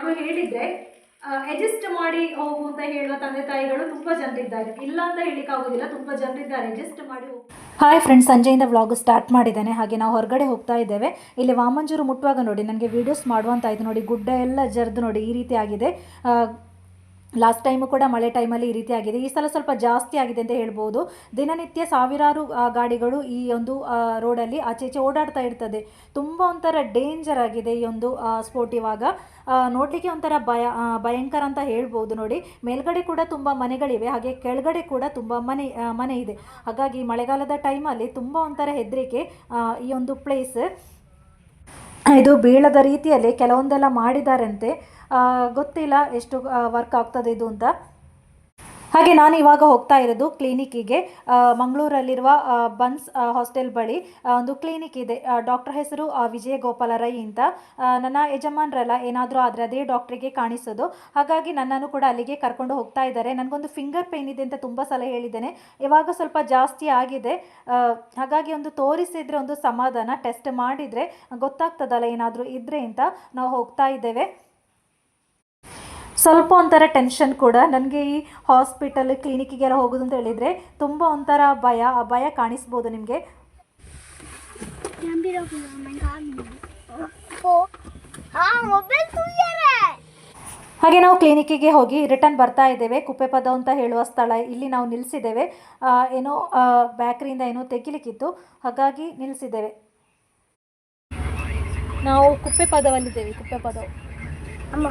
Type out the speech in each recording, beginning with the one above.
ಹೇಳಿದ್ರೆ ಅಡ್ಜಸ್ಟ್ ಮಾಡಿ ಹೋಗು ಅಂತ ಹೇಳುವ ತಂದೆ ತಾಯಿಗಳು ತುಂಬಾ ಜನರಿದ್ದಾರೆ. ಇಲ್ಲ ಅಂತ ಹೇಳಿಕ್ ಆಗೋದಿಲ್ಲ, ತುಂಬಾ ಜನರಿದ್ದಾರೆ. ಅಡ್ಜಸ್ಟ್ ಮಾಡಿ ಹೋಗು. ಹಾಯ್ ಫ್ರೆಂಡ್ಸ್ ಸಂಜೆಯಿಂದ ವ್ಲಾಗ್ ಸ್ಟಾರ್ಟ್ ಮಾಡಿದ್ದೇನೆ. ಹಾಗೆ ನಾವು ಹೊರಗಡೆ ಹೋಗ್ತಾ ಇದ್ದೇವೆ. ಇಲ್ಲಿ ವಾಮಂಜೂರು ಮುಟ್ಟುವಾಗ ನೋಡಿ, ನನಗೆ ವೀಡಿಯೋಸ್ ಮಾಡುವಂತ ಇದು ನೋಡಿ, ಗುಡ್ಡ ಎಲ್ಲ ಜರ್ದು ನೋಡಿ, ಈ ರೀತಿ ಆಗಿದೆ. ಲಾಸ್ಟ್ ಟೈಮು ಕೂಡ ಮಳೆ ಟೈಮಲ್ಲಿ ಈ ರೀತಿ ಆಗಿದೆ. ಈ ಸಲ ಸ್ವಲ್ಪ ಜಾಸ್ತಿ ಆಗಿದೆ ಅಂತ ಹೇಳ್ಬೋದು. ದಿನನಿತ್ಯ ಸಾವಿರಾರು ಗಾಡಿಗಳು ಈ ಒಂದು ರೋಡಲ್ಲಿ ಆಚೆ ಈಚೆ ಓಡಾಡ್ತಾ ಇರ್ತದೆ. ತುಂಬ ಒಂಥರ ಡೇಂಜರ್ ಆಗಿದೆ ಈ ಒಂದು ಸ್ಪೋರ್ಟ್ ಇವಾಗ. ನೋಡಲಿಕ್ಕೆ ಒಂಥರ ಭಯ ಭಯಂಕರ ಅಂತ ಹೇಳ್ಬೋದು ನೋಡಿ. ಮೇಲ್ಗಡೆ ಕೂಡ ತುಂಬ ಮನೆಗಳಿವೆ. ಹಾಗೆ ಕೆಳಗಡೆ ಕೂಡ ತುಂಬ ಮನೆ ಮನೆ ಇದೆ. ಹಾಗಾಗಿ ಮಳೆಗಾಲದ ಟೈಮಲ್ಲಿ ತುಂಬ ಒಂಥರ ಹೆದರಿಕೆ ಈ ಒಂದು ಪ್ಲೇಸ್ ಇದು ಬೀಳದ ರೀತಿಯಲ್ಲಿ ಕೆಲವೊಂದೆಲ್ಲ ಮಾಡಿದಾರಂತೆ. ಗೊತ್ತಿಲ್ಲ ಎಷ್ಟು ವರ್ಕ್ ಆಗ್ತದೆ ಇದು ಅಂತ. ಹಾಗೆ ನಾನು ಇವಾಗ ಹೋಗ್ತಾ ಇರೋದು ಕ್ಲಿನಿಕ್ಕಿಗೆ ಮಂಗಳೂರಲ್ಲಿರುವ ಬನ್ಸ್ ಹಾಸ್ಟೆಲ್ ಬಳಿ ಒಂದು ಕ್ಲಿನಿಕ್ ಇದೆ. ಡಾಕ್ಟರ್ ಹೆಸರು ವಿಜಯ ಗೋಪಾಲ ರೈ ಅಂತ. ನನ್ನ ಯಜಮಾನ್ರಲ್ಲ, ಏನಾದರೂ ಆದರೆ ಅದೇ ಡಾಕ್ಟ್ರಿಗೆ ಕಾಣಿಸೋದು. ಹಾಗಾಗಿ ನನ್ನನ್ನು ಕೂಡ ಅಲ್ಲಿಗೆ ಕರ್ಕೊಂಡು ಹೋಗ್ತಾ ಇದ್ದಾರೆ. ನನಗೊಂದು ಫಿಂಗರ್ ಪೇನ್ ಇದೆ ಅಂತ ತುಂಬ ಸಲ ಹೇಳಿದ್ದೇನೆ. ಇವಾಗ ಸ್ವಲ್ಪ ಜಾಸ್ತಿ ಆಗಿದೆ. ಹಾಗಾಗಿ ಒಂದು ತೋರಿಸಿದರೆ ಒಂದು ಸಮಾಧಾನ ಟೆಸ್ಟ್ ಮಾಡಿದರೆ ಗೊತ್ತಾಗ್ತದಲ್ಲ ಏನಾದರೂ ಇದ್ದರೆ ಅಂತ. ನಾವು ಹೋಗ್ತಾ ಇದ್ದೇವೆ. ಸ್ವಲ್ಪ ಒಂಥರ ಟೆನ್ಷನ್ ಕೂಡ. ನನಗೆ ಈ ಹಾಸ್ಪಿಟಲ್ ಕ್ಲಿನಿಕ್ಕಿಗೆಲ್ಲ ಹೋಗೋದು ಅಂತ ಹೇಳಿದರೆ ತುಂಬ ಒಂಥರ ಭಯ. ಆ ಭಯ ಕಾಣಿಸ್ಬೋದು ನಿಮಗೆ! ಹಾಗೆ ನಾವು ಕ್ಲಿನಿಕ್ಕಿಗೆ ಹೋಗಿ ರಿಟರ್ನ್ ಬರ್ತಾ ಇದ್ದೇವೆ. ಕುಪ್ಪೆಪದ ಅಂತ ಹೇಳುವ ಸ್ಥಳ ಇಲ್ಲಿ ನಾವು ನಿಲ್ಲಿಸಿದ್ದೇವೆ ಏನೋ ಬ್ಯಾಕ್ರಿಯಿಂದ ಏನೋ ತೆಗಿಲಿಕ್ಕಿತ್ತು. ಹಾಗಾಗಿ ನಿಲ್ಲಿಸಿದ್ದೇವೆ ನಾವು ಕುಪ್ಪೆ ಪದವಲ್ಲಿದ್ದೇವೆ ಕುಪ್ಪೆ ಪದ. Amma,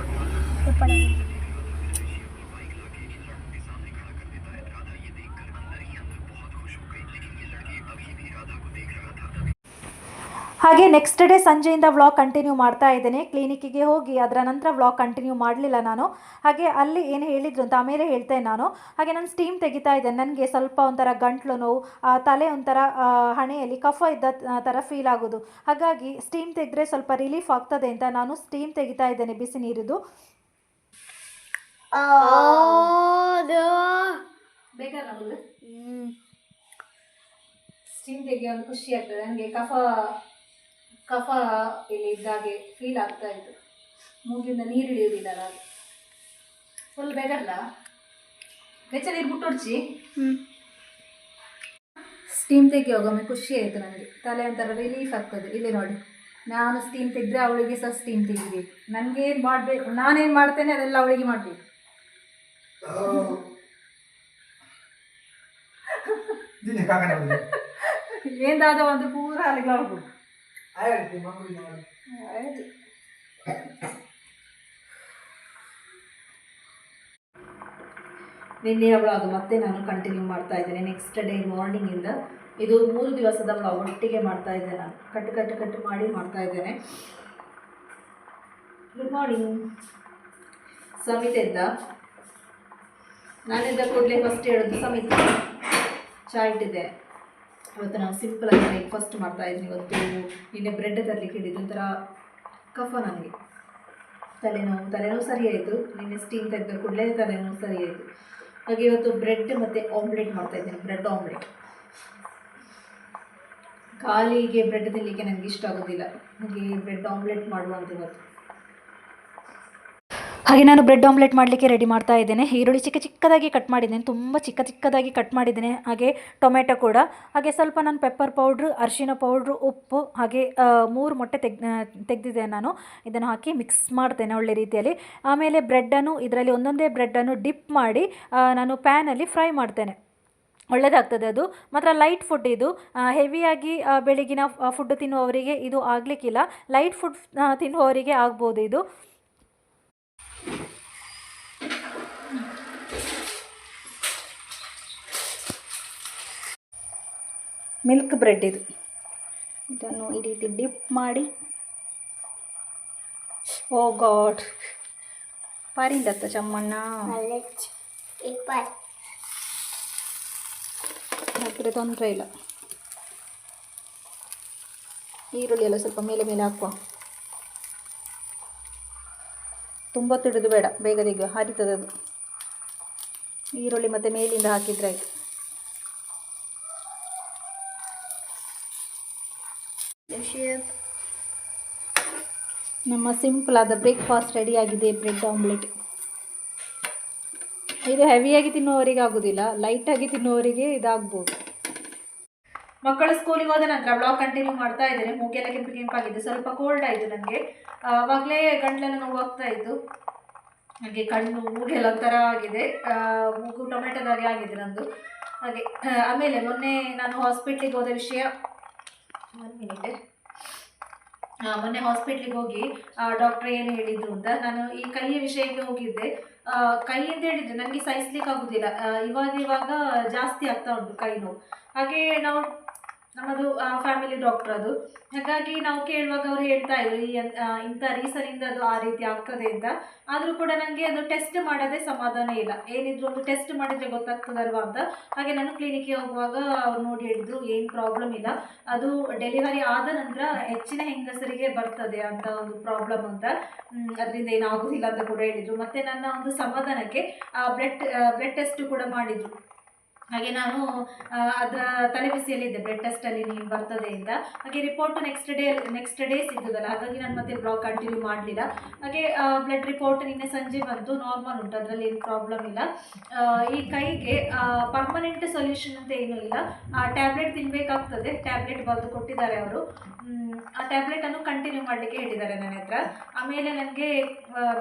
ಹಾಗೆ ನೆಕ್ಸ್ಟ್ ಡೇ ಸಂಜೆಯಿಂದ ವ್ಲಾಗ್ ಕಂಟಿನ್ಯೂ ಮಾಡ್ತಾ ಇದ್ದೇನೆ. ಕ್ಲಿನಿಕ್ಕಿಗೆ ಹೋಗಿ ಅದರ ನಂತರ ವ್ಲಾಗ್ ಕಂಟಿನ್ಯೂ ಮಾಡಲಿಲ್ಲ ನಾನು. ಹಾಗೆ ಅಲ್ಲಿ ಏನು ಹೇಳಿದ್ರು ಅಂತ ಆಮೇಲೆ ಹೇಳ್ತೇನೆ ನಾನು. ಹಾಗೆ ನಾನು ಸ್ಟೀಮ್ ತೆಗಿತಾ ಇದ್ದೇನೆ. ನನಗೆ ಸ್ವಲ್ಪ ಒಂಥರ ಗಂಟ್ಲು ನೋವು ತಲೆ ಒಂಥರ ಹಣೆಯಲ್ಲಿ ಕಫ ಇದ್ದ ಥರ ಫೀಲ್ ಆಗೋದು. ಹಾಗಾಗಿ ಸ್ಟೀಮ್ ತೆಗೆದ್ರೆ ಸ್ವಲ್ಪ ರಿಲೀಫ್ ಆಗ್ತದೆ ಅಂತ ನಾನು ಸ್ಟೀಮ್ ತೆಗಿತಾ ಇದ್ದೇನೆ ಬಿಸಿ ನೀರಿದು Åh, ಬೇಗ. ಬೇಗ ಸ್ಟೀಮ್ ತೆಗಿಯೋದು ಖುಷಿ ಆಗ್ತದೆ. ನನಗೆ ಕಫ ಕಫ ಇಲ್ಲಿ ಇದ್ದಾಗೆ ಫೀಲ್ ಆಗ್ತಾ ಇತ್ತು. ಮೂಗಿಂದ ನೀರು ಇಳಿಯೋದಿಲ್ಲ ನಾನು ಫುಲ್ ಬೇಗಲ್ಲ ಬೆಚ್ಚ ನೀರು ಬಿಟ್ಟೊಡ್ಚಿ. ಸ್ಟೀಮ್ ತೆಗಿಯುವಾಗ ಒಮ್ಮೆ ಖುಷಿ ಆಯಿತು ನನಗೆ ತಲೆ ಒಂಥರ ರಿಲೀಫ್ ಆಗ್ತದೆ. ಇಲ್ಲಿ ನೋಡಿ. ನಾನು ಸ್ಟೀಮ್ ತೆಗೆದ್ರೆ ಅವಳಿಗೆ ಸಹ ಸ್ಟೀಮ್ ತೆಗಿಬೇಕು. ನನಗೇನು ಏನು ಮಾಡಬೇಕು? ನಾನೇನು ಮಾಡ್ತೇನೆ ಅದೆಲ್ಲ ಅವಳಿಗೆ ಮಾಡಬೇಕು. Bener. ಏನಾದ ಒಂದು ಪೂರ ಅಲ್ಲಿಗೆ. ಆಯ್ತು ನಿನ್ನೆಯ ವ್ಲಾಗ್ ಮತ್ತೆ ನಾನು ಕಂಟಿನ್ಯೂ ಮಾಡ್ತಾ ಇದ್ದೇನೆ. ನೆಕ್ಸ್ಟ್ ಡೇ ಮಾರ್ನಿಂಗಿಂದ ಇದು ಮೂರು ದಿವಸದ ಒಟ್ಟಿಗೆ ಮಾಡ್ತಾ ಇದ್ದೇನೆ ನಾನು. ಕಟ್ಟು ಕಟ್ಟು ಕಟ್ಟು ಮಾಡಿ ಮಾಡ್ತಾ ಇದ್ದೇನೆ. ಗುಡ್ ಮಾರ್ನಿಂಗ್ ಸಮಿತೆ ಎದ್ದ ನಾನೆದ್ದ ಕೂಡಲೇ ಫಸ್ಟ್ ಹೇಳೋದು ಸಮೇತ ಚಾ ಇಟ್ಟಿದೆ ಇವತ್ತು ನಾವು ಸಿಂಪಲ್ ಆಗಿ ಬ್ರೇಕ್ಫಾಸ್ಟ್ ಮಾಡ್ತಾ ಇದ್ದೀನಿ. ಇವತ್ತು ನಿನ್ನೆ ಬ್ರೆಡ್ ತರಲಿಕ್ಕೆ ಹಿಡಿದು ಒಂಥರ ಕಫ ನನಗೆ. ತಲೆನೋವು ತಲೆನೋವು ಸರಿ ಆಯಿತು. ನಿನ್ನೆ ಸ್ಟೀಮ್ ತೆಗೆದ ಕೂಡಲೇ ತಲೆನೋವು ಸರಿ ಆಯಿತು. ಹಾಗೆ ಇವತ್ತು ಬ್ರೆಡ್ ಮತ್ತು ಆಮ್ಲೆಟ್ ಮಾಡ್ತಾ ಇದ್ದೀನಿ. ಬ್ರೆಡ್ ಆಮ್ಲೆಟ್ ಖಾಲಿಗೆ ಬ್ರೆಡ್ ತಿನ್ನಲಿಕ್ಕೆ ನನಗೆ ಇಷ್ಟ ಆಗೋದಿಲ್ಲ. ಹಾಗೆ ಬ್ರೆಡ್ ಆಮ್ಲೆಟ್ ಮಾಡುವಂತ ಇವತ್ತು. ಹಾಗೆ ನಾನು ಬ್ರೆಡ್ ಆಮ್ಲೆಟ್ ಮಾಡಲಿಕ್ಕೆ ರೆಡಿ ಮಾಡ್ತಾ ಇದ್ದೇನೆ. ಈರುಳ್ಳಿ ಚಿಕ್ಕ ಚಿಕ್ಕದಾಗಿ ಕಟ್ ಮಾಡಿದ್ದೇನೆ. ತುಂಬ ಚಿಕ್ಕ ಚಿಕ್ಕದಾಗಿ ಕಟ್ ಮಾಡಿದ್ದೇನೆ. ಹಾಗೆ ಟೊಮೆಟೊ ಕೂಡ. ಹಾಗೆ ಸ್ವಲ್ಪ ನಾನು ಪೆಪ್ಪರ್ ಪೌಡ್ರು ಅರಿಶಿನ ಪೌಡ್ರು ಉಪ್ಪು, ಹಾಗೆ ಮೂರು ಮೊಟ್ಟೆ ತೆಗ್ ತೆಗೆದಿದ್ದೇನೆ ನಾನು. ಇದನ್ನು ಹಾಕಿ ಮಿಕ್ಸ್ ಮಾಡ್ತೇನೆ ಒಳ್ಳೆ ರೀತಿಯಲ್ಲಿ. ಆಮೇಲೆ ಬ್ರೆಡ್ಡನ್ನು ಇದರಲ್ಲಿ ಒಂದೊಂದೇ ಬ್ರೆಡ್ಡನ್ನು ಡಿಪ್ ಮಾಡಿ ನಾನು ಪ್ಯಾನಲ್ಲಿ ಫ್ರೈ ಮಾಡ್ತೇನೆ. ಒಳ್ಳೆಯದಾಗ್ತದೆ ಅದು. ಮಾತ್ರ ಲೈಟ್ ಫುಡ್ ಇದು. ಹೆವಿಯಾಗಿ ಬೆಳಗಿನ ಫುಡ್ ತಿನ್ನುವವರಿಗೆ ಇದು ಆಗಲಿಕ್ಕಿಲ್ಲ. ಲೈಟ್ ಫುಡ್ ತಿನ್ನುವವರಿಗೆ ಆಗ್ಬೋದು ಇದು. ಮಿಲ್ಕ್ ಬ್ರೆಡ್ ಇದು. ಇದನ್ನು ಈ ರೀತಿ ಡಿಪ್ ಮಾಡಿ. ಓ ಗಾಡ್ ಪಾರಿಂದತ್ತ ಚಮ್ಮಣ್ಣ. ಮತ್ತೆ. ಹಾಕಿದ್ರೆ ತೊಂದರೆ ಇಲ್ಲ. ಈರುಳ್ಳಿ ಎಲ್ಲ ಸ್ವಲ್ಪ ಮೇಲೆ ಮೇಲೆ ಹಾಕುವ. ತುಂಬ ತಿಡಿದು ಬೇಡ ಬೇಗ ತೆಗೆಯುವ. ಹರಿತದದು. ಈರುಳ್ಳಿ ಮತ್ತು ಮೇಲಿಂದ ಹಾಕಿದ್ರೆ ಆಯಿತು. ನಮ್ಮ ಸಿಂಪಲ್ ಆದ ಬ್ರೇಕ್ಫಾಸ್ಟ್ ಆಗಿದೆ ಬ್ರೆಡ್ ಆಮ್ಲೆಟ್ ಇದು ಹೆವಿಯಾಗಿ ತಿನ್ನುವವರಿಗೆ ಆಗೋದಿಲ್ಲ ಲೈಟಾಗಿ ತಿನ್ನುವವರಿಗೆ ಇದಾಗ್ಬೋದು. ಮಕ್ಕಳು ಸ್ಕೂಲಿಗೆ ಹೋದ ನಂತರ ಬ್ಲಾಗ್ ಕಂಟಿನ್ಯೂ ಮಾಡ್ತಾ ಇದ್ದೇನೆ ಮೂಗೆಲ್ಲ ಕೆಂಪು ಕೆಂಪಾಗಿದೆ. ಸ್ವಲ್ಪ ಕೋಲ್ಡ್ ಆಯಿತು ನನಗೆ ಆವಾಗಲೇ ಗಂಟ್ಲೆಲ್ಲ ನೋವಾಗ್ತಾ ಇತ್ತು. ಹಾಗೆ ಕಣ್ಣು, ಮೂಗೆಲ್ಲ ಥರ ಆಗಿದೆ. ಮೂಗು ಟೊಮೆಟೊದಾಗೆ ಆಗಿದೆ ನಂದು. ಹಾಗೆ ಆಮೇಲೆ ಮೊನ್ನೆ ನಾನು ಹಾಸ್ಪಿಟ್ಲಿಗೆ ಹೋದ ವಿಷಯ, ಒಂದು ಮಿನಿಟ್ ಮೊನ್ನೆ ಹಾಸ್ಪಿಟ್ಲಿಗೆ ಹೋಗಿ ಡಾಕ್ಟರ್ ಏನು ಹೇಳಿದ್ರು ಅಂತ. ನಾನು ಈ ಕೈಯ ವಿಷಯಕ್ಕೆ ಹೋಗಿದ್ದೆ. ಕೈ ಅಂತ ಹೇಳಿದ್ರೆ ನನಗೆ ಸಹಿಸ್ಲಿಕ್ಕೆ ಆಗುದಿಲ್ಲ. ಇವಾಗ ಇವಾಗ ಜಾಸ್ತಿ ಆಗ್ತಾ ಉಂಟು ಕೈ ನೋವು ಹಾಗೆ ನಾವು ನಮ್ಮದು ಫ್ಯಾಮಿಲಿ ಡಾಕ್ಟರ್ ಅದು. ಹಾಗಾಗಿ ನಾವು ಕೇಳುವಾಗ ಅವರು ಹೇಳ್ತಾ ಇದ್ರು, ಈ ಇಂಥ ರೀಸನಿಂದ ಅದು ಆ ರೀತಿ ಆಗ್ತದೆ ಅಂತ. ಆದರೂ ಕೂಡ ನನಗೆ ಅದು ಟೆಸ್ಟ್ ಮಾಡೋದೇ ಸಮಾಧಾನ ಇಲ್ಲ. ಏನಿದ್ರು ಒಂದು ಟೆಸ್ಟ್ ಮಾಡಿದರೆ ಗೊತ್ತಾಗ್ತದಲ್ವಾ ಅಂತ. ಹಾಗೆ ನಾನು ಕ್ಲಿನಿಕ್ಗೆ ಹೋಗುವಾಗ ಅವ್ರು ನೋಡಿ ಹೇಳಿದ್ರು, ಏನು ಪ್ರಾಬ್ಲಮ್ ಇಲ್ಲ. ಅದು ಡೆಲಿವರಿ ಆದ ನಂತರ ಹೆಚ್ಚಿನ ಹೆಂಗಸರಿಗೆ ಬರ್ತದೆ ಅಂತ ಒಂದು ಪ್ರಾಬ್ಲಮ್ ಅಂತ. ಅದರಿಂದ ಏನಾಗುದಿಲ್ಲ ಅಂತ ಕೂಡ ಹೇಳಿದರು. ಮತ್ತು ನನ್ನ ಒಂದು ಸಮಾಧಾನಕ್ಕೆ ಬ್ಲಡ್ ಬ್ಲಡ್ ಟೆಸ್ಟ್ ಕೂಡ ಮಾಡಿದರು. ಹಾಗೆ ನಾನು ಆ, ಅದರ ತಲೆಬಿಸಿಯಲ್ಲಿದ್ದೆ ಬ್ಲಡ್ ಟೆಸ್ಟಲ್ಲಿ ನೀನು ಬರ್ತದೆ ಅಂತ. ಹಾಗೆ report next day next day ಸಿಗೋದಲ್ಲ ಹಾಗಾಗಿ ನಾನು ಮತ್ತೆ ಬ್ಲಾಗ್ ಕಂಟಿನ್ಯೂ ಮಾಡಲಿಲ್ಲ. ಹಾಗೆ ಬ್ಲಡ್ ರಿಪೋರ್ಟ್ ನಿನ್ನೆ ಸಂಜೆ ಬಂತು ನಾರ್ಮಲ್ ಉಂಟು ಅದರಲ್ಲಿ ಏನು ಪ್ರಾಬ್ಲಮ್ ಇಲ್ಲ. ಈ ಕೈಗೆ ಪರ್ಮನೆಂಟ್ ಸೊಲ್ಯೂಷನ್ ಅಂತ ಏನೂ ಇಲ್ಲ. ಟ್ಯಾಬ್ಲೆಟ್ ತಿನ್ನಬೇಕಾಗ್ತದೆ ಟ್ಯಾಬ್ಲೆಟ್ ಬಂದು ಕೊಟ್ಟಿದ್ದಾರೆ ಅವರು. ಆ ಟ್ಯಾಬ್ಲೆಟನ್ನು ಕಂಟಿನ್ಯೂ ಮಾಡಲಿಕ್ಕೆ ಹೇಳಿದ್ದಾರೆ ನನ್ನ ಹತ್ರ. ಆಮೇಲೆ ನನಗೆ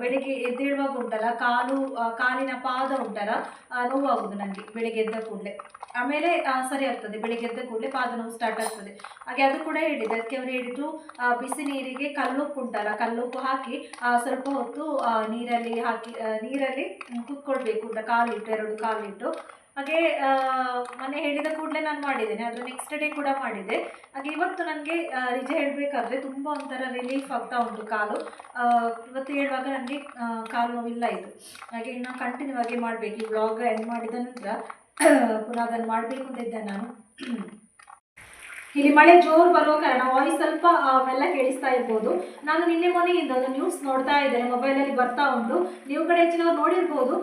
ಬೆಳಿಗ್ಗೆ ಎದ್ದೇಳುವಾಗ ಉಂಟಲ್ಲ ಕಾಲು ಕಾಲಿನ ಪಾದ ಉಂಟಲ್ಲ ನೋವಾಗುವುದು ನನಗೆ ಬೆಳಿಗ್ಗೆ ಎದ್ದ ಕೂಡಲೇ. ಆಮೇಲೆ ಸರಿ ಆಗ್ತದೆ, ಬೆಳಿಗ್ಗೆ ಎದ್ದ ಕೂಡಲೇ ಪಾದ ನೋವು ಸ್ಟಾರ್ಟ್ ಆಗ್ತದೆ. ಹಾಗೆ ಅದು ಕೂಡ ಹೇಳಿದೆ ಅದಕ್ಕೆ ಅವರು ಹೇಳಿದ್ರು ಬಿಸಿ ನೀರಿಗೆ ಕಲ್ಲುಪ್ಪು ಉಂಟಲ್ಲ, ಕಲ್ಲುಪ್ಪು ಹಾಕಿ ಸ್ವಲ್ಪ ಹೊತ್ತು ನೀರಲ್ಲಿ ಹಾಕಿ ನೀರಲ್ಲಿ ಕುತ್ಕೊಳ್ಬೇಕು ಅಂತ, ಕಾಲಿಟ್ಟು, ಎರಡು ಕಾಲಿಟ್ಟು. ಹಾಗೆ ಮನೆ ಹೇಳಿದ ಕೂಡಲೇ ನಾನು ಮಾಡಿದ್ದೇನೆ ಅದರ ನೆಕ್ಸ್ಟ್ ಡೇ ಕೂಡ ಮಾಡಿದೆ ಹಾಗೆ ಇವತ್ತು ನನಗೆ ನಿಜ ಹೇಳಬೇಕಾದ್ರೆ ತುಂಬ ಒಂಥರ ರಿಲೀಫ್ ಆಗ್ತಾ ಉಂಟು ಕಾಲು. ಇವತ್ತು ಹೇಳುವಾಗ ನನಗೆ ಕಾಲು ನೋವಿಲ್ಲ ಇದು. ಹಾಗೆ ಇನ್ನು ಕಂಟಿನ್ಯೂ ಆಗಿ ಮಾಡಬೇಕು ಈ ವ್ಲಾಗ್ ಎಂಡ್ ಮಾಡಿದ ನಂತರ. ಪುನಃ ಅದನ್ನು ಮಾಡಬೇಕು ಅಂತ ನಾನು. ಇಲ್ಲಿ ಮಳೆ ಜೋರು ಬರೋ ಕಾರಣ ವಾಯ್ಸ್ ಸ್ವಲ್ಪ ಅವೆಲ್ಲ ಕೇಳಿಸ್ತಾ ಇರ್ಬೋದು. ನಾನು ನಿನ್ನೆ ಮೊನ್ನೆಯಿಂದ ಒಂದು ನ್ಯೂಸ್ ನೋಡ್ತಾ ಇದ್ದೇನೆ ಮೊಬೈಲಲ್ಲಿ ಬರ್ತಾ ಉಂಟು. ನೀವು ಕಡೆ ಹೆಚ್ಚಿನವ್ರು ನೋಡಿರ್ಬೋದು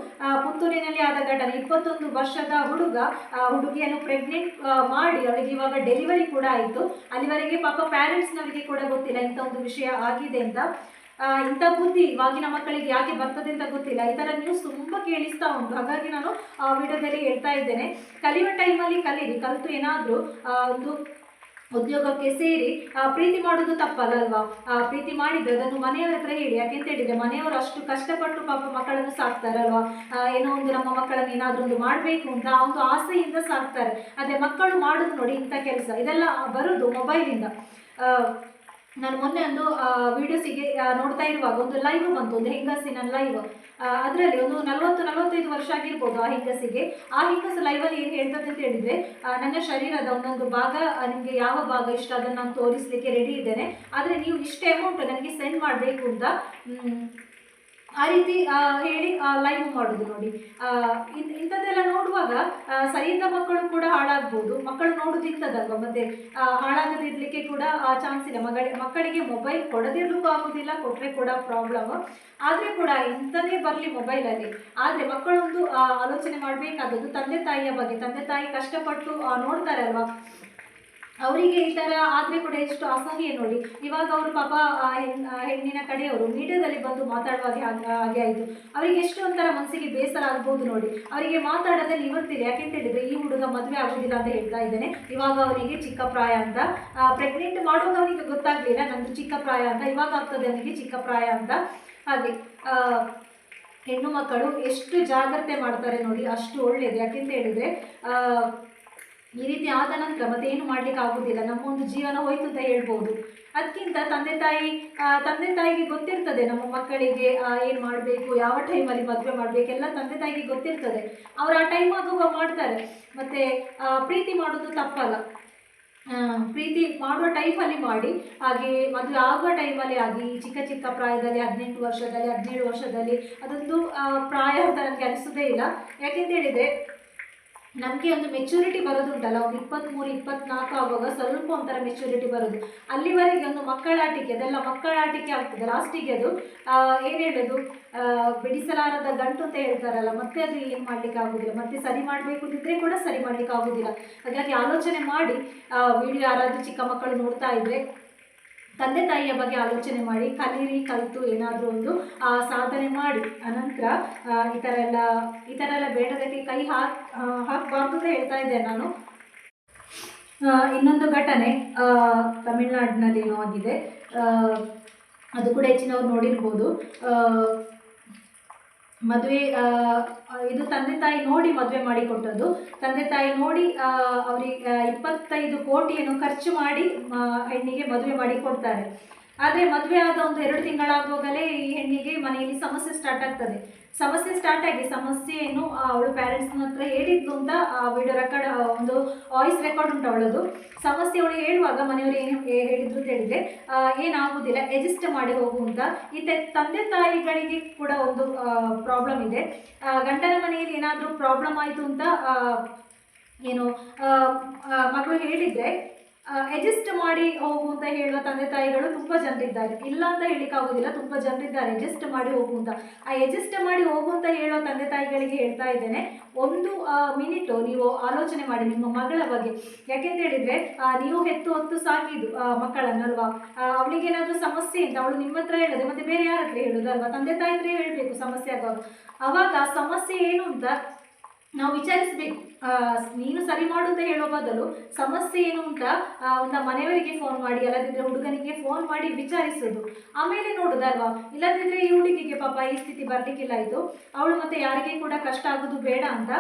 ಪುತ್ತೂರಿನಲ್ಲಿ ಆದ ಘಟನೆ. ಇಪ್ಪತ್ತೊಂದು ವರ್ಷದ ಹುಡುಗ ಹುಡುಗಿಯನ್ನು ಪ್ರೆಗ್ನೆಂಟ್ ಮಾಡಿ ಅವಳಿಗೆ ಇವಾಗ ಡೆಲಿವರಿ ಕೂಡ ಆಯಿತು. ಅಲ್ಲಿವರೆಗೆ ಪಾಪ ಪ್ಯಾರೆಂಟ್ಸ್ನವರಿಗೆ ಕೂಡ ಗೊತ್ತಿಲ್ಲ ಇಂಥ ಒಂದು ವಿಷಯ ಆಗಿದೆ ಅಂತ. ಇಂಥ ಬುದ್ಧಿ ಇವಾಗಿನ ಮಕ್ಕಳಿಗೆ ಯಾಕೆ ಬರ್ತದೆ ಅಂತ ಗೊತ್ತಿಲ್ಲ. ಈ ಥರ ನ್ಯೂಸ್ ತುಂಬ ಕೇಳಿಸ್ತಾ ಉಂಟು. ಹಾಗಾಗಿ ನಾನು ಆ ವಿಡಿಯೋದಲ್ಲಿ ಹೇಳ್ತಾ ಇದ್ದೇನೆ. ಕಲಿಯುವ ಟೈಮಲ್ಲಿ ಕಲೀರಿ, ಕಲಿತು ಏನಾದರೂ ಒಂದು ಉದ್ಯೋಗಕ್ಕೆ ಸೇರಿ ಪ್ರೀತಿ ಮಾಡೋದು ತಪ್ಪಲ್ಲ ಅಲ್ವಾ ಪ್ರೀತಿ ಮಾಡಿದ್ರೆ ಅದನ್ನು ಮನೆಯವರ ಹತ್ರ ಹೇಳಿ. ಯಾಕೆಂತ ಹೇಳಿದ್ರೆ ಮನೆಯವರು ಅಷ್ಟು ಕಷ್ಟಪಟ್ಟು ಪಾಪ ಮಕ್ಕಳನ್ನು ಸಾಕ್ತಾರಲ್ವಾ? ಏನೋ ಒಂದು ನಮ್ಮ ಮಕ್ಕಳನ್ನು ಏನಾದರೂ ಒಂದು ಮಾಡಬೇಕು ಅಂತ ಆ ಒಂದು ಆಸೆಯಿಂದ ಸಾಕ್ತಾರೆ. ಅದೇ ಮಕ್ಕಳು ಮಾಡೋದು ನೋಡಿ ಇಂಥ ಕೆಲಸ. ಇದೆಲ್ಲ ಬರೋದು ಮೊಬೈಲಿಂದ ನಾನು ಮೊನ್ನೆ ಒಂದು ವಿಡಿಯೋಸಿಗೆ ನೋಡ್ತಾ ಇರುವಾಗ ಒಂದು ಲೈವ್ ಬಂತು, ಒಂದು ಹೆಂಗಸಿನ ಲೈವ್ ಅದರಲ್ಲಿ ಒಂದು ನಲವತ್ತು, ನಲವತ್ತೈದು ವರ್ಷ ಆಗಿರ್ಬೋದು ಆ ಹೆಂಗಸಿಗೆ ಆ ಹೆಂಗಸು ಲೈವಲ್ಲಿ ಏನು ಹೇಳ್ತದೆ ಅಂತ ಹೇಳಿದ್ರೆ ನನ್ನ ಶರೀರದ ಒಂದೊಂದು ಭಾಗ ನಿಮಗೆ ಯಾವ ಭಾಗ ಇಷ್ಟ ಅದನ್ನು ನಾನು ತೋರಿಸಲಿಕ್ಕೆ ರೆಡಿ ಇದ್ದೇನೆ. ಆದರೆ ನೀವು ಇಷ್ಟೇ ಅಮೌಂಟ್ ನನಗೆ ಸೆಂಡ್ ಮಾಡಬೇಕು ಅಂತ ಆ ರೀತಿ ಹೇಳಿ ಲೈವ್ ಮಾಡೋದು ನೋಡಿ. ಆ, ಇಂಥದ್ದೆಲ್ಲ ನೋಡುವಾಗ ಆ, ಸರಿಯಿಂದ ಮಕ್ಕಳು ಕೂಡ ಹಾಳಾಗ್ಬೋದು. ಮಕ್ಕಳು ನೋಡುದು ಇಂಥದ್ದಲ್ವ? ಮತ್ತೆ ಹಾಳಾಗದಿರಲಿಕ್ಕೆ ಕೂಡ ಚಾನ್ಸ್ ಇಲ್ಲ. ಮಗಳ ಮಕ್ಕಳಿಗೆ ಮೊಬೈಲ್ ಕೊಡದಿರ್ಲಿಕ್ಕೂ ಆಗೋದಿಲ್ಲ ಕೊಟ್ಟರೆ ಕೂಡ ಪ್ರಾಬ್ಲಮ್ ಆದರೆ ಕೂಡ ಇಂಥದ್ದೇ ಬರಲಿ ಮೊಬೈಲಲ್ಲಿ ಆದರೆ ಮಕ್ಕಳೊಂದು ಆ, ಆಲೋಚನೆ ಮಾಡಬೇಕಾದದ್ದು ತಂದೆ ತಾಯಿಯ ಬಗ್ಗೆ. ತಂದೆ ತಾಯಿ ಕಷ್ಟಪಟ್ಟು ನೋಡ್ತಾರೆ ಅಲ್ವಾ ಅವರಿಗೆ ಈ ಥರ ಆದರೆ ಕೂಡ ಎಷ್ಟು ಅಸಹ್ಯ ನೋಡಿ. ಇವಾಗ ಅವರು ಪಾಪ ಹೆಣ್ಣಿನ ಕಡೆಯವರು ಮೀಡಿಯಾದಲ್ಲಿ ಬಂದು ಮಾತಾಡುವ ಹಾಗೆ ಆಯಿತು. ಅವರಿಗೆ ಎಷ್ಟು ಒಂಥರ ಮನಸ್ಸಿಗೆ ಬೇಸರ ಆಗ್ಬೋದು ನೋಡಿ. ಅವರಿಗೆ ಮಾತಾಡೋದಲ್ಲಿ ನಿವರ್ತಿದೆ ಯಾಕೆಂತ ಹೇಳಿದ್ರೆ ಈ ಹುಡುಗ ಮದುವೆ ಆಗೋದಿಲ್ಲ ಅಂತ ಹೇಳ್ತಾ ಇದ್ದೇನೆ. ಇವಾಗ ಅವರಿಗೆ ಚಿಕ್ಕ ಪ್ರಾಯ ಅಂತ. ಪ್ರೆಗ್ನೆಂಟ್ ಮಾಡುವಾಗ ಅವನಿಗೆ ಗೊತ್ತಾಗ್ಲಿಲ್ಲ, ನಂದು ಚಿಕ್ಕ ಪ್ರಾಯ ಅಂತ. ಇವಾಗ ಆಗ್ತದೆ ಅವನಿಗೆ ಚಿಕ್ಕ ಪ್ರಾಯ ಅಂತ. ಹಾಗೆ ಹೆಣ್ಣು ಮಕ್ಕಳು ಎಷ್ಟು ಜಾಗ್ರತೆ ಮಾಡ್ತಾರೆ ನೋಡಿ, ಅಷ್ಟು ಒಳ್ಳೆಯದು ಯಾಕೆಂತ ಹೇಳಿದ್ರೆ ಈ ರೀತಿ ಆದ ನಂತರ ಮತ್ತೆ ಏನು ಮಾಡ್ಲಿಕ್ಕೆ ಆಗುದಿಲ್ಲ ನಮ್ಮ ಒಂದು ಜೀವನ ಹೋಯ್ತು ಅಂತ ಹೇಳ್ಬೋದು. ಅದಕ್ಕಿಂತ ತಂದೆ ತಾಯಿ ತಂದೆ ತಾಯಿಗೆ ಗೊತ್ತಿರ್ತದೆ ನಮ್ಮ ಮಕ್ಕಳಿಗೆ ಏನು ಮಾಡಬೇಕು, ಯಾವ ಟೈಮಲ್ಲಿ ಮದುವೆ ಮಾಡಬೇಕೆಲ್ಲ ತಂದೆ ತಾಯಿಗೆ ಗೊತ್ತಿರ್ತದೆ. ಅವ್ರು ಆ ಟೈಮ್ ಆಗುವಾಗ ಮಾಡ್ತಾರೆ. ಮತ್ತೆ ಪ್ರೀತಿ ಮಾಡೋದು ತಪ್ಪಲ್ಲ. ಪ್ರೀತಿ ಮಾಡುವ ಟೈಮಲ್ಲಿ ಮಾಡಿ, ಹಾಗೆ ಮದುವೆ ಆಗುವ ಟೈಮಲ್ಲಿ ಆಗಿ ಚಿಕ್ಕ ಚಿಕ್ಕ ಪ್ರಾಯದಲ್ಲಿ, ಹದಿನೆಂಟು ವರ್ಷದಲ್ಲಿ, ಹದಿನೇಳು ವರ್ಷದಲ್ಲಿ, ಅದೊಂದು ಪ್ರಾಯ ಅಂತ ನನಗೆ ಅನಿಸೋದೇ ಇಲ್ಲ. ಯಾಕೆಂತ ಹೇಳಿದರೆ ನಮಗೆ ಒಂದು ಮೆಚುರಿಟಿ ಬರೋದುಂಟಲ್ಲ ಒಂದು ಇಪ್ಪತ್ತ್ಮೂರು ಇಪ್ಪತ್ನಾಲ್ಕು ಆಗುವಾಗ ಸ್ವಲ್ಪ ಒಂಥರ ಮೆಚುರಿಟಿ ಬರೋದು. ಅಲ್ಲಿವರೆಗೆ ಒಂದು ಮಕ್ಕಳಾಟಿಕೆ, ಅದೆಲ್ಲ ಮಕ್ಕಳಾಟಿಕೆ ಆಗ್ತದೆ. ಲಾಸ್ಟಿಗೆ ಅದು ಏನು ಹೇಳೋದು? ಬಿಡಿಸಲಾರದ ಗಂಟು ಅಂತ ಹೇಳ್ತಾರಲ್ಲ, ಮತ್ತೆ ಅದು ಏನು ಮಾಡ್ಲಿಕ್ಕೆ ಆಗೋದಿಲ್ಲ. ಮತ್ತೆ ಸರಿ ಮಾಡಬೇಕು ಅಂತಿದ್ರೆ ಕೂಡ ಸರಿ ಮಾಡ್ಲಿಕ್ಕೆ ಆಗೋದಿಲ್ಲ. ಹಾಗಾಗಿ ಆಲೋಚನೆ ಮಾಡಿ ವಿಡಿಯೋ ಯಾರಾದರೂ ಚಿಕ್ಕ ಮಕ್ಕಳು ನೋಡ್ತಾ ಇದ್ರೆ ತಂದೆ ತಾಯಿಯ ಬಗ್ಗೆ ಆಲೋಚನೆ ಮಾಡಿ, ಕಲೀರಿ, ಕಲಿತು, ಏನಾದರೂ ಒಂದು ಸಾಧನೆ ಮಾಡಿ. ಅನಂತರ ಈ ಥರ ಎಲ್ಲ, ಈ ಥರ ಎಲ್ಲ ಬೇಡದಕ್ಕೆ ಕೈ ಹಾಕ್ ಹಾಕಬಾರ್ದು ಅಂತ ಹೇಳ್ತಾ ಇದ್ದೆ ನಾನು. ಇನ್ನೊಂದು ಘಟನೆ ತಮಿಳ್ನಾಡಿನಲ್ಲಿ ಏನೋ ಆಗಿದೆ ಅದು ಕೂಡ ಹೆಚ್ಚಿನವ್ರು ನೋಡಿರ್ಬೋದು. ಮದುವೆ ಇದು ತಂದೆ ತಾಯಿ ನೋಡಿ ಮದುವೆ ಮಾಡಿಕೊಟ್ಟದ್ದು. ತಂದೆ ತಾಯಿ ನೋಡಿ ಅವರಿಗೆ ಇಪ್ಪತ್ತೈದು ಕೋಟಿಯನ್ನು ಖರ್ಚು ಮಾಡಿ ಹೆಣ್ಣಿಗೆ ಮದುವೆ ಮಾಡಿ ಕೊಡ್ತಾರೆ ಆದರೆ ಮದುವೆ ಆದ ಒಂದು ಎರಡು ತಿಂಗಳಾಗುವಾಗಲೇ ಈ ಹೆಣ್ಣಿಗೆ ಮನೆಯಲ್ಲಿ ಸಮಸ್ಯೆ ಸ್ಟಾರ್ಟ್ ಆಗ್ತದೆ. ಸಮಸ್ಯೆ ಸ್ಟಾರ್ಟ್ ಆಗಿ, ಸಮಸ್ಯೆಯನ್ನು ಅವಳು ಪ್ಯಾರೆಂಟ್ಸ್ನ ಹತ್ರ ಹೇಳಿದ್ದು ಅಂತ ವಿಡಿಯೋ ರೆಕಾರ್ಡ್ ಒಂದು ವಾಯ್ಸ್ ರೆಕಾರ್ಡ್ ಉಂಟು ಅವಳದು. ಸಮಸ್ಯೆ ಅವಳು ಹೇಳುವಾಗ ಮನೆಯವರು ಏನು ಹೇಳಿದ್ರು ಹೇಳಿದ್ರೆ ಏನಾಗುವುದಿಲ್ಲ ಎಜಿಸ್ಟ್ ಮಾಡಿ ಹೋಗು ಅಂತ. ಈ ತಂದೆ ತಾಯಿಗಳಿಗೆ ಕೂಡ ಒಂದು ಪ್ರಾಬ್ಲಮ್ ಇದೆ. ಗಂಡನ ಮನೆಯಲ್ಲಿ ಏನಾದರೂ ಪ್ರಾಬ್ಲಮ್ ಆಯಿತು ಅಂತ ಏನು ಮಗಳು ಹೇಳಿದರೆ ಅಡ್ಜಸ್ಟ್ ಮಾಡಿ ಹೋಗು ಅಂತ ಹೇಳುವ ತಂದೆ ತಾಯಿಗಳು ತುಂಬ ಜನರಿದ್ದಾರೆ. ಇಲ್ಲ ಅಂತ ಹೇಳಿಕ್ಕೆ ಆಗೋದಿಲ್ಲ, ತುಂಬ ಜನರಿದ್ದಾರೆ. ಅಡ್ಜಸ್ಟ್ ಮಾಡಿ ಹೋಗು ಅಂತ. ಆ ಅಡ್ಜಸ್ಟ್ ಮಾಡಿ ಹೋಗು ಅಂತ ಹೇಳೋ ತಂದೆ ತಾಯಿಗಳಿಗೆ ಹೇಳ್ತಾ ಇದ್ದೇನೆ. ಒಂದು ಮಿನಿಟು ನೀವು ಆಲೋಚನೆ ಮಾಡಿ ನಿಮ್ಮ ಮಗಳ ಬಗ್ಗೆ. ಯಾಕೆಂತ ಹೇಳಿದ್ರೆ ನೀವು ಹೆತ್ತು ಹೊತ್ತು ಸಾಕಿದ್ದು ಮಕ್ಕಳನ್ನಲ್ವಾ ಅವಳಿಗೆ ಏನಾದರೂ ಸಮಸ್ಯೆ ಅಂತ ಅವಳು ನಿಮ್ಮ ಹತ್ರ ಹೇಳೋದು, ಮತ್ತೆ ಬೇರೆ ಯಾರ ಹತ್ರ ಹೇಳೋದು ಅಲ್ವಾ? ತಂದೆ ತಾಯಿ ಹತ್ರ ಹೇಳಬೇಕು ಸಮಸ್ಯೆ ಆಗುವಾಗ. ಅವಾಗ ಸಮಸ್ಯೆ ಏನು ಅಂತ ನಾವು ವಿಚಾರಿಸಬೇಕು. ನೀನು ಸರಿ ಮಾಡು ಅಂತ ಹೇಳೋ ಬದಲು ಸಮಸ್ಯೆ ಏನು ಅಂತ ಆ, ಒಂದು ಮನೆಯವರಿಗೆ ಫೋನ್ ಮಾಡಿ ಅಲ್ಲದಿದ್ರೆ ಹುಡುಗನಿಗೆ ಫೋನ್ ಮಾಡಿ ವಿಚಾರಿಸೋದು. ಆಮೇಲೆ ನೋಡೋದಲ್ವಾ ಇಲ್ಲದಿದ್ರೆ ಈ ಹುಡುಗಿಗೆ ಪಾಪ ಈ ಸ್ಥಿತಿ ಬರ್ಲಿಕ್ಕಿಲ್ಲ ಇದು. ಅವಳು ಮತ್ತೆ ಯಾರಿಗೆ ಕೂಡ ಕಷ್ಟ ಆಗೋದು ಬೇಡ ಅಂತ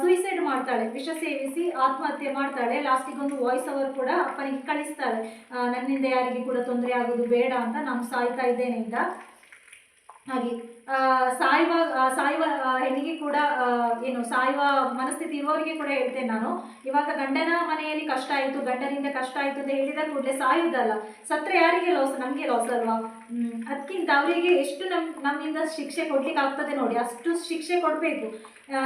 ಸುಯಿಸೈಡ್ ಮಾಡ್ತಾಳೆ. ವಿಷ ಸೇವಿಸಿ ಆತ್ಮಹತ್ಯೆ ಮಾಡ್ತಾಳೆ. ಲಾಸ್ಟಿಗೆ ಒಂದು ವಾಯ್ಸ್ ಅವರ್ ಕೂಡ ಅಪ್ಪನಿಗೆ ಕಳಿಸ್ತಾಳೆ. ನನ್ನಿಂದ ಯಾರಿಗೆ ಕೂಡ ತೊಂದರೆ ಆಗೋದು ಬೇಡ ಅಂತ ನಾನು ಸಾಯ್ತಾ ಇದ್ದೇನೆ ಅಂತ ಹಾಗೆ ಸಾಯುವ ಸಾಯುವ ಹೆಣ್ಣಿಗೆ ಕೂಡ ಏನು ಸಾಯುವ ಮನಸ್ಥಿತಿ ಇರುವವರಿಗೆ ಕೂಡ ಹೇಳ್ತೇನೆ ನಾನು. ಇವಾಗ ಗಂಡನ ಮನೆಯಲ್ಲಿ ಕಷ್ಟ ಆಯಿತು ಗಂಡನಿಂದ ಕಷ್ಟ ಆಯಿತು ಅಂತ ಹೇಳಿದ ಕೂಡಲೇ ಸಾಯುವುದಲ್ಲ. ಸತ್ರೆ ಯಾರಿಗೆ ಲಾಸ್ ನಮಗೆ ಲಾಸ್ ಅಲ್ವಾ? ಅದಕ್ಕಿಂತ ಅವರಿಗೆ ಎಷ್ಟು ನಮ್ ನಮ್ಮಿಂದ ಶಿಕ್ಷೆ ಕೊಡ್ಲಿಕ್ಕೆ ಆಗ್ತದೆ ನೋಡಿ ಅಷ್ಟು ಶಿಕ್ಷೆ ಕೊಡಬೇಕು.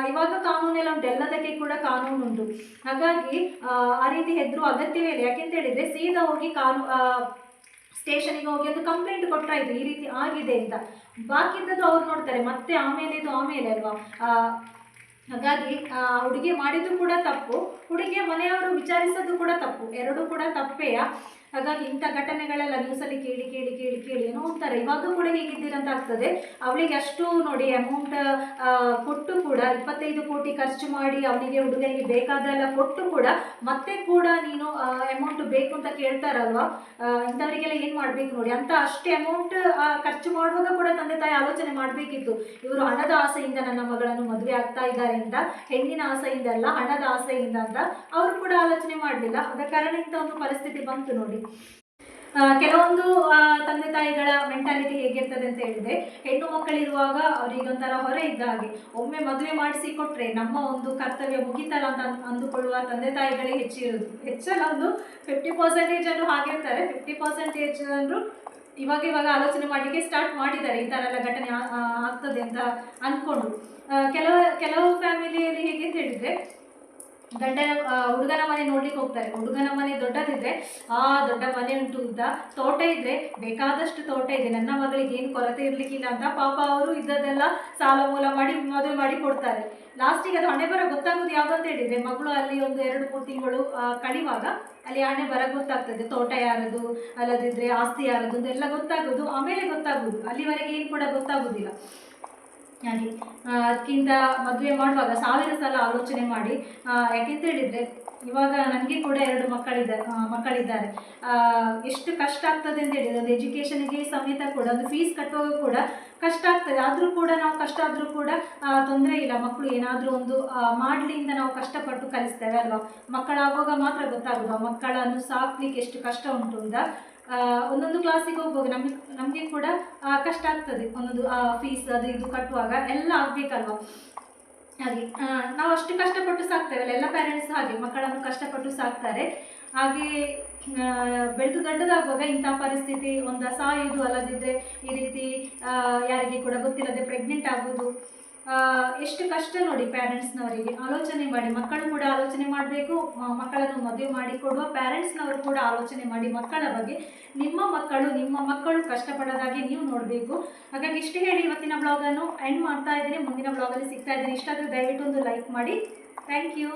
ಇವಾಗ ಕಾನೂನೆಲ್ಲ ಉಂಟು ಎಲ್ಲದಕ್ಕೆ ಕೂಡ ಕಾನೂನು ಉಂಟು. ಹಾಗಾಗಿ ಆ, ರೀತಿ ಹೆದ್ರು ಅಗತ್ಯವೇ ಇಲ್ಲ. ಯಾಕೆಂತ ಹೇಳಿದ್ರೆ ಸೀದಾ ಹೋಗಿ ಕಾನೂ ಸ್ಟೇಷನಿಗೆ ಹೋಗಿ ಒಂದು ಕಂಪ್ಲೇಂಟ್ ಕೊಟ್ಟಾಯ್ತು ಈ ರೀತಿ ಆಗಿದೆ ಅಂತ. ಬಾಕಿದ್ದದ್ದು ಅವ್ರು ನೋಡ್ತಾರೆ. ಮತ್ತೆ ಆಮೇಲೆ ಇದು ಆಮೇಲೆ ಅಲ್ವಾ? ಹಾಗಾಗಿ ಹುಡುಗಿ ಮಾಡಿದ್ದು ಕೂಡ ತಪ್ಪು. ಹುಡುಗಿಯ ಮನೆಯವರು ವಿಚಾರಿಸೋದು ಕೂಡ ತಪ್ಪು. ಎರಡೂ ಕೂಡ ತಪ್ಪೆಯ. ಹಾಗಾಗಿ ಇಂಥ ಘಟನೆಗಳೆಲ್ಲ ನ್ಯೂಸಲ್ಲಿ ಕೇಳಿ ಕೇಳಿ ಕೇಳಿ ಕೇಳಿ ಏನೋ ಅಂತಾರೆ ಇವಾಗ ಕೂಡ ಹೀಗಿದ್ದೀರಂತ ಆಗ್ತದೆ. ಅವಳಿಗೆ ಅಷ್ಟು ನೋಡಿ ಅಮೌಂಟ್ ಕೊಟ್ಟು ಕೂಡ ಇಪ್ಪತ್ತೈದು ಕೋಟಿ ಖರ್ಚು ಮಾಡಿ ಅವನಿಗೆ ಹುಡುಗನಿಗೆ ಬೇಕಾದೆಲ್ಲ ಕೊಟ್ಟು ಕೂಡ ಮತ್ತೆ ಕೂಡ ನೀನು ಅಮೌಂಟ್ ಬೇಕು ಅಂತ ಕೇಳ್ತಾರಲ್ವಾ? ಇಂಥವರಿಗೆಲ್ಲ ಏನು ಮಾಡಬೇಕು ನೋಡಿ? ಅಂತ ಅಷ್ಟೇ ಅಮೌಂಟ್ ಖರ್ಚು ಮಾಡುವಾಗ ಕೂಡ ತಂದೆ ತಾಯಿ ಆಲೋಚನೆ ಮಾಡಬೇಕಿತ್ತು. ಇವರು ಹಣದ ಆಸೆಯಿಂದ ನನ್ನ ಮಗಳನ್ನು ಮದುವೆ ಆಗ್ತಾ ಇದ್ದಾರೆ ಅಂತ, ಹೆಣ್ಣಿನ ಆಸೆಯಿಂದ ಅಲ್ಲ, ಹಣದ ಆಸೆಯಿಂದ ಅಂತ ಅವರು ಕೂಡ ಆಲೋಚನೆ ಮಾಡಲಿಲ್ಲ. ಅದ ಕಾರಣ ಇಂಥ ಒಂದು ಪರಿಸ್ಥಿತಿ ಬಂತು ನೋಡಿ. ಕೆಲವೊಂದು ತಂದೆ ತಾಯಿಗಳ ಮೆಂಟಾಲಿಟಿ ಹೇಗಿರ್ತದೆ ಅಂತ ಹೇಳಿದ್ರೆ, ಹೆಣ್ಣು ಮಕ್ಕಳಿರುವಾಗ ಅವರಿಗೊಂಥರ ಹೊರೆ ಇದ್ದ ಹಾಗೆ, ಒಮ್ಮೆ ಮದುವೆ ಮಾಡಿಸಿ ಕೊಟ್ರೆ ನಮ್ಮ ಒಂದು ಕರ್ತವ್ಯ ಮುಗಿತಲ್ಲ ಅಂತ ಅಂದುಕೊಳ್ಳುವ ತಂದೆ ತಾಯಿಗಳೇ ಹೆಚ್ಚಿರೋದು ಹೆಚ್ಚಲ್ಲ, ಒಂದು ಫಿಫ್ಟಿ ಪರ್ಸೆಂಟೇಜ್ ಅನ್ನು ಹಾಗಿರ್ತಾರೆ ಫಿಫ್ಟಿ ಪರ್ಸೆಂಟೇಜ್ ಜನರು ಇವಾಗ ಇವಾಗ ಆಲೋಚನೆ ಮಾಡಲಿಕ್ಕೆ ಸ್ಟಾರ್ಟ್ ಮಾಡಿದ್ದಾರೆ. ಈ ಥರ ಎಲ್ಲ ಘಟನೆ ಆಗ್ತದೆ ಅಂತ ಅಂದ್ಕೊಂಡು ಕೆಲವು ಕೆಲವು ಫ್ಯಾಮಿಲಿಯಲ್ಲಿ ಹೇಗೆ ಅಂತ ಹೇಳಿದ್ರೆ ಗಂಡನ ಹುಡುಗನ ಮನೆ ನೋಡ್ಲಿಕ್ಕೆ ಹೋಗ್ತಾರೆ. ಹುಡುಗನ ಮನೆ ದೊಡ್ಡದಿದ್ರೆ, ಆ, ದೊಡ್ಡ ಮನೆ ಉಂಟು ಅಂತ ತೋಟ ಇದ್ರೆ ಬೇಕಾದಷ್ಟು ತೋಟ ಇದೆ. ನನ್ನ ಮಗಳಿಗೆ ಏನು ಕೊರತೆ ಇರ್ಲಿಕ್ಕಿಲ್ಲ ಅಂತ ಪಾಪ ಅವರು ಇದ್ದದೆಲ್ಲ ಸಾಲ ಮೂಲ ಮಾಡಿ ಮದುವೆ ಮಾಡಿ ಕೊಡ್ತಾರೆ. ಲಾಸ್ಟಿಗೆ ಅದು ಹಣೆ ಬರ ಗೊತ್ತಾಗೋದು ಯಾವ್ದು ಅಂತ ಹೇಳಿದ್ರೆ, ಮಗಳು ಅಲ್ಲಿ ಒಂದು ಎರಡು, ಮೂರು ತಿಂಗಳು ಕಳಿವಾಗ ಅಲ್ಲಿ ಹಣೆ ಬರ ಗೊತ್ತಾಗ್ತದೆ. ತೋಟ ಯಾರದು, ಅಲ್ಲದಿದ್ರೆ ಆಸ್ತಿ ಯಾರದು ಅಂತ ಎಲ್ಲ ಗೊತ್ತಾಗೋದು ಆಮೇಲೆ ಗೊತ್ತಾಗೋದು ಅಲ್ಲಿವರೆಗೆ ಏನು ಕೂಡ ಗೊತ್ತಾಗೋದಿಲ್ಲ ಹಾಗೆ ಅದಕ್ಕಿಂತ ಮದುವೆ ಮಾಡುವಾಗ ಸಾವಿರ ಸಲ ಆಲೋಚನೆ ಮಾಡಿ ಯಾಕೆ ಯಾಕೆಂತ ಹೇಳಿದರೆ, ಇವಾಗ ನನಗೆ ಕೂಡ ಎರಡು ಮಕ್ಕಳಿದ್ದಾರೆ. ಮಕ್ಕಳಿದ್ದಾರೆ ಎಷ್ಟು ಕಷ್ಟ ಆಗ್ತದೆ ಅಂತ ಹೇಳಿದ್ರೆ, ಒಂದು ಎಜುಕೇಷನ್ಗೆ ಸಮೇತ ಕೂಡ, ಒಂದು ಫೀಸ್ ಕಟ್ಟುವಾಗ ಕೂಡ ಕಷ್ಟ ಆಗ್ತದೆ. ಆದರೂ ಕೂಡ ನಾವು ಕಷ್ಟ ಆದರೂ ಕೂಡ ತೊಂದರೆ ಇಲ್ಲ. ಮಕ್ಕಳು ಏನಾದರೂ ಒಂದು ಮಾಡಲಿಯಿಂದ ನಾವು ಕಷ್ಟಪಟ್ಟು ಕಲಿಸ್ತೇವೆ ಅಲ್ವಾ? ಮಕ್ಕಳಾಗುವಾಗ ಮಾತ್ರ ಗೊತ್ತಾಗೋದು ಮಕ್ಕಳನ್ನು ಸಾಕ್ಲಿಕ್ಕೆ ಎಷ್ಟು ಕಷ್ಟ ಉಂಟು ಅಂತ. ಒಂದೊಂದು ಕ್ಲಾಸಿಗೆ ಹೋಗುವಾಗ ನಮಗೆ ನಮಗೆ ಕೂಡ ಕಷ್ಟ ಆಗ್ತದೆ. ಒಂದೊಂದು ಫೀಸ್ ಅದು ಇದು ಕಟ್ಟುವಾಗ ಎಲ್ಲ ಆಗಬೇಕಲ್ವ? ಹಾಗೆ ನಾವು ಅಷ್ಟು ಕಷ್ಟಪಟ್ಟು ಸಾಕ್ತೇವಲ್ಲ. ಎಲ್ಲ ಪೇರೆಂಟ್ಸ್ ಹಾಗೆ ಮಕ್ಕಳನ್ನು ಕಷ್ಟಪಟ್ಟು ಸಾಕ್ತಾರೆ. ಹಾಗೆ ಬೆಳೆದು ದೊಡ್ಡದಾಗುವಾಗ ಇಂಥ ಪರಿಸ್ಥಿತಿ ಒಂದು ಸಾಯೋದು ಅಲ್ಲದಿದ್ದರೆ ಈ ರೀತಿ ಯಾರಿಗೆ ಕೂಡ ಗೊತ್ತಿಲ್ಲದೆ ಪ್ರೆಗ್ನೆಂಟ್ ಆಗೋದು ಆ, ಎಷ್ಟು ಕಷ್ಟ ನೋಡಿ ಪ್ಯಾರೆಂಟ್ಸ್ನವರಿಗೆ ಆಲೋಚನೆ ಮಾಡಿ, ಮಕ್ಕಳು ಕೂಡ ಆಲೋಚನೆ ಮಾಡಬೇಕು ಮಕ್ಕಳನ್ನು ಮದುವೆ ಮಾಡಿ ಕೊಡುವ ಪ್ಯಾರೆಂಟ್ಸ್ನವರು ಕೂಡ ಆಲೋಚನೆ ಮಾಡಿ ಮಕ್ಕಳ ಬಗ್ಗೆ. ನಿಮ್ಮ ಮಕ್ಕಳು ನಿಮ್ಮ ಮಕ್ಕಳು ಕಷ್ಟಪಡೋದಾಗಿ ನೀವು ನೋಡಬೇಕು. ಹಾಗಾಗಿ ಇಷ್ಟು ಹೇಳಿ ಇವತ್ತಿನ ಬ್ಲಾಗನ್ನು ಎಂಡ್ ಮಾಡ್ತಾ ಇದ್ದೀನಿ. ಮುಂದಿನ ಬ್ಲಾಗಲ್ಲಿ ಸಿಗ್ತಾ ಇದ್ದೀನಿ. ಇಷ್ಟ ಆದರೆ ದಯವಿಟ್ಟು ಒಂದು ಲೈಕ್ ಮಾಡಿ. Thank you